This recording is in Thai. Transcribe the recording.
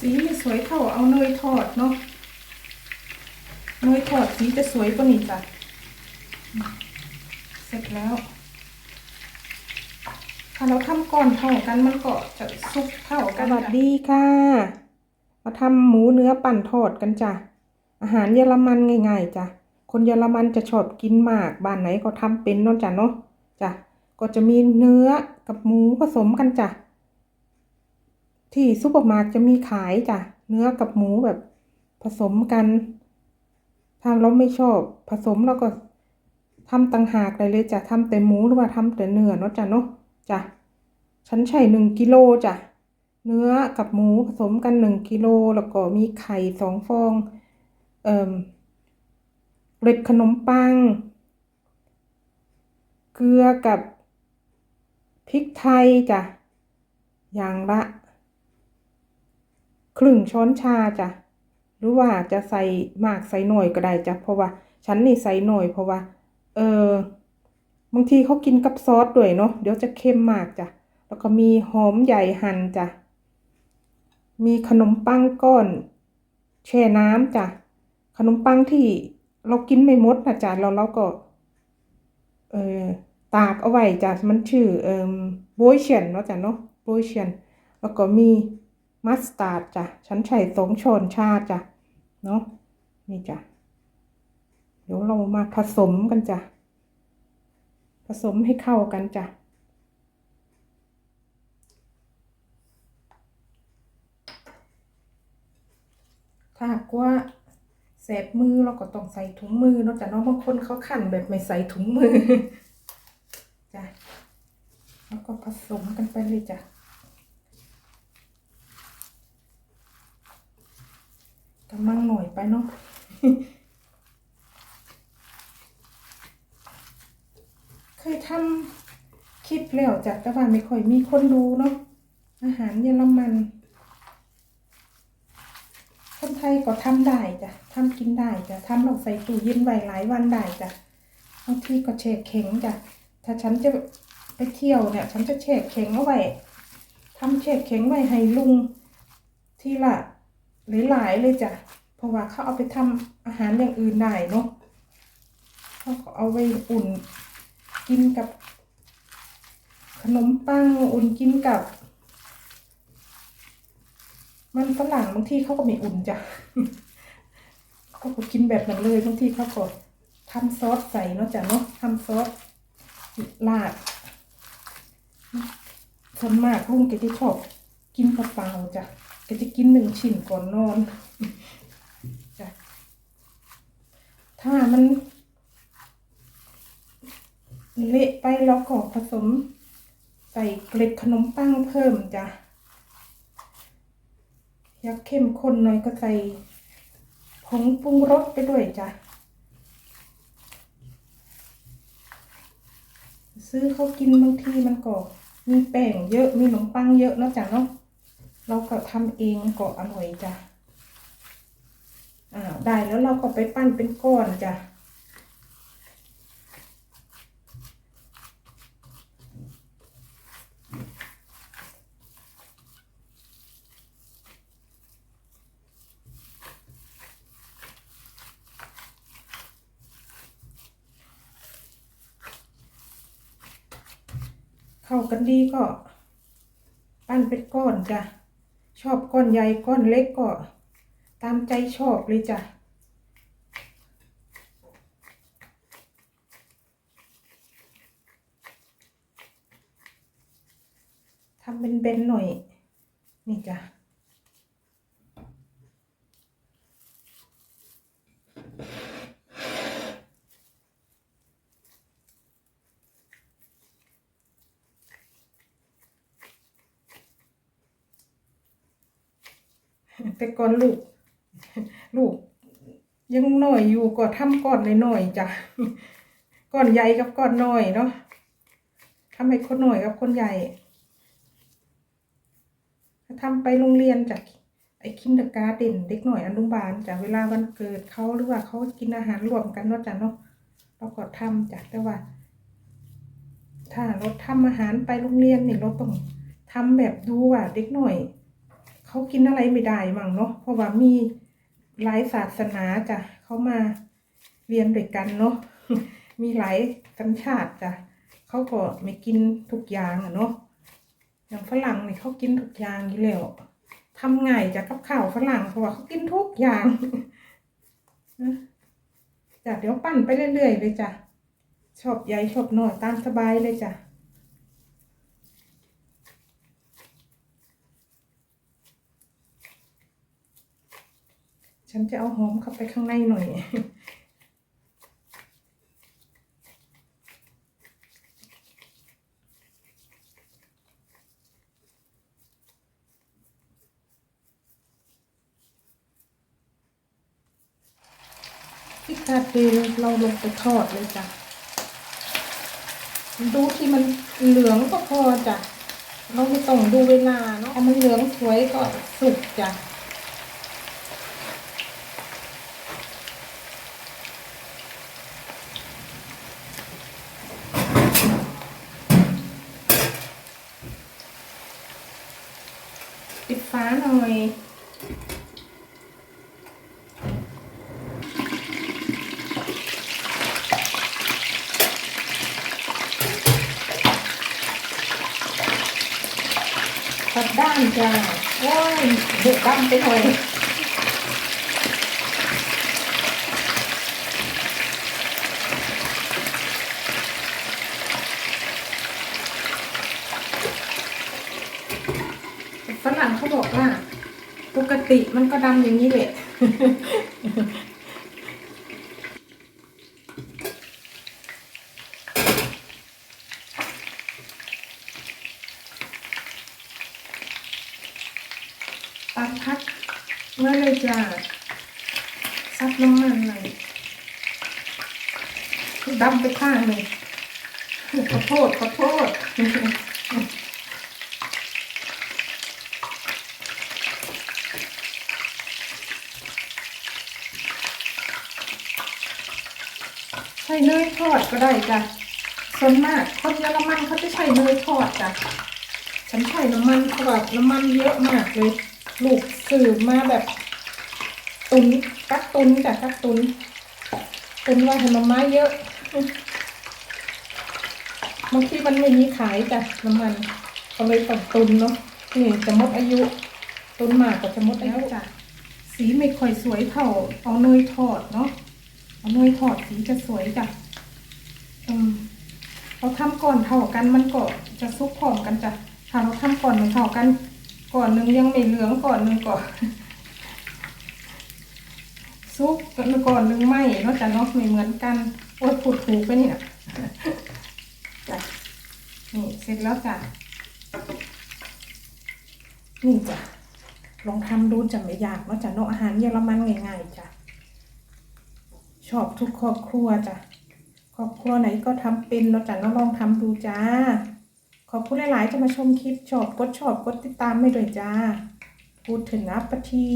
สีไม่สวยเท่าเอาเนยทอดเนาะเนยทอดสีจะสวยกว่านี้จ้ะเสร็จแล้ว ถ้าเราทำก้อนเท่ากันมันก็จะสุกเท่ากันสวัสดีค่ะ มาทำหมูเนื้อปั่นทอดกันจ้ะ อาหารเยอรมันง่ายๆจ้ะ คนเยอรมันจะชอบกินมาก บ้านไหนก็ทำเป็นนาะจ้ะเนาะจ้ะ ก็จะมีเนื้อกับหมูผสมกันจ้ะ ที่ซุปเปอร์มาร์ทจะมีขายจ้ะเนื้อกับหมูแบบผสมกัน ถ้าเราไม่ชอบผสมเราก็ทำต่างหากเลยจ้ะทำแต่หมูหรือว่าทำแต่เนื้อเนาะจ้ะเนาะจ้ะฉันใช้หนึ่งกิโลจ้ะเนื้อกับหมูผสมกันหนึ่งกิโลแล้วก็มีไข่สองฟอง เอ่อเกล็ดขนมปัง เกลือกับพริกไทยจ้ะอย่างละ ครึ่งช้อนชาจ้ะหรือว่าจะใส่มากใส่หน่อยก็ได้จ้ะเพราะว่าฉันนี่ใส่หน่อยเพราะว่า เออบางทีเขากินกับซอสด้วยเนาะเดี๋ยวจะเค็มมากจ้ะแล้วก็มีหอมใหญ่หั่นจ้ะมีขนมปังก้อน แช่น้ำจ้ะขนมปังที่เรากินไม่หมดนะจ้ะเราเราก็ เออตากเอาไว้จ้ะมันชื่อเอ่อโบยเชียนเนาะจ้ะเนาะโบยเชียน แล้วก็มี มัสตาร์ดจ้ะฉันใส่สองช้อนชาจ้ะเนาะนี่จ้ะเดี๋ยวเรามาผสมกันจ้ะผสมให้เข้ากันจ้ะถ้าหากว่าแสบมือเราก็ต้องใส่ถุงมือเนาะจ้ะน้องบางคนเขาขันแบบไม่ใส่ถุงมือจ้ะแล้วก็ผสมกันไปเลยจ้ะ กำลังหน่อยไปเนาะเคยทำคลิปแล้วจ้ะแต่ว่าไม่ค่อยมีคนดูเนาะอาหารเยอรมัน คนไทยก็ทำได้จ้ะทำกินได้จ้ะทำเราใส่ตู้เย็นไว้หลายวันได้จ้ะบางทีก็แช่แข็งจ้ะถ้าฉันจะไปเที่ยวเนี่ย ฉันจะแช่แข็งเอาไว้ทำแช่แข็งไว้ให้ลุงทีละ หลายๆเลยจ้ะ เพราะว่าเขาเอาไปทำอาหารอย่างอื่นได้เนาะเขาก็เอาไว้อุ่นกินกับ ขนมปังอุ่นกินกับ มันฝรั่งบางที่เขาก็ไม่อุ่นจ้ะเขาก็กินแบบนั้นเลยบางที่เขาก็ทำซอสใส่เนาะจ้ะเนาะทำซอสราดส่วนมากลุงแกจะชอบกินเปล่าจ้ะ ก็จะกินหนึ่งชิ้นก่อนนอนจ้ะถ้ามันเละไปแล้วก็ผสม ใส่เกล็ดขนมปังเพิ่มจ้ะอยากเข้มข้นหน่อยก็ใส่ผงปรุงรสไปด้วยจ้ะ ซื้อเขากินบางทีมันก็มีแป้งเยอะมีขนมปังเยอะนาะจ้ะเนาะ เราก็ทำเองก็อร่อยจ้ะอ่าได้แล้วเราก็ไปปั้นเป็นก้อนจ้ะเข้ากันดีก็ ปั้นเป็นก้อนจ้ะ ชอบก้อนใหญ่ก้อนเล็กก็ตามใจชอบเลยจ้ะทำเป็นเบนๆหน่อย นี่จ้ะ แต่ก่อนลูก ลูก ยังน้อยอยู่ก็ทำก้อนน้อยๆจ้ะก้อนใหญ่กับก้อนน้อยเนาะทำให้คนน้อยกับคนใหญ่ทำไปโรงเรียนจากไอ้คินเดการ์เด่นเด็กหน่อยอนุบาลจ้ะเวลาวันเกิดเขาหรือว่าเขากินอาหารรวมกันเนาะจ้ะเนาะเราก็ทำจ้ะแต่ว่า ถ้าเราทำอาหารไปโรงเรียนเนี่ยเราต้องทำแบบดูว่าเด็กหน่อย เขากินอะไรไม่ได้มั่งเนาะเพราะว่ามีหลายศาสนาจ้ะเขามาเรียนด้วยกันเนาะมีหลายสัญชาติจ้ะเขาก็ไม่กินทุกอย่างอะเนาะอย่างฝรั่งนี่เขากินทุกอย่างอยู่แล้วทำง่ายจ้ะกับข้าวฝรั่งเพราะว่าเขากินทุกอย่างนะจ้ะเดี๋ยวปั้นไปเรื่อยๆเลยจ้ะชอบใหญ่ชอบน้อยตามสบายเลยจ้ะ ฉันจะเอาหอมเข้าไปข้างในหน่อย พริกกาเดเราลงไปทอดเลยจ้ะ ดูที่มันเหลืองก็พอจ้ะ เราไม่ต้องดูเวลาเนาะเอามันเหลืองสวยก็สุกจ้ะ ปิดฟ้าหน่อยกลับด้านจ้าโอ้ยเดือดดำไปหน่อยฝ รั่งเขาบอกว่า ปกติมันก็ดำอย่างนี้แหละ ตักพักไว้เลยจ้าซับน้ำมันหน่อยดำไปข้างหนึ่งขอโทษขอโทษ ใช้เนยทอดก็ได้จ้ะส่วนมากคนเยอรมันเขาจะใช้เนยทอดจ้ะฉันใส่น้ำมันเขาแบบน้ำมันเยอะมากเลยลูกสืบมาแบบ ตุนกักตุนจ้ะกักตุนตุนว่าให้มาม่าเยอะบางทีมันไม่มีขายจ้ะน้ำมันเขาเลยต้องตุนเนาะนี่จะหมดอายุตุนมากก็จะหมดอายุจ้ะสีไม่ค่อยสวยเท่าเอาเนยทอดเนาะ เอาเนยทอดสีจะสวยจ้ะอืมเราทำก่อนเท่ากันมันก็จะซุกพร้อมกันจ้ะถ้าเราทำก่อนไม่เท่ากัน ก่อนหนึ่งยังไม่เหลืองก่อนหนึ่งก่อนซุปก่อนหนึ่งไม่เนาะจ้ะเนาะไม่เหมือนกันโอ๊ยพูดถูกไปเนี่ยจ้ะนี่เสร็จแล้วจ้ะนี่จ้ะลองทำดูจะไม่ยากเนาะจ้ะเนาะอาหารเยอรมันง่ายๆจ้ะ ชอบทุกครอบครัวจ้ะครอบครัวไหนก็ทำเป็นเราจ้ะเนาลองทำดูจ้า ขอบคุณหลาย ๆ จะมาชมคลิปชอบกดชอบกดติดตามไม่ด้วยจ้า พูดถึงอัปที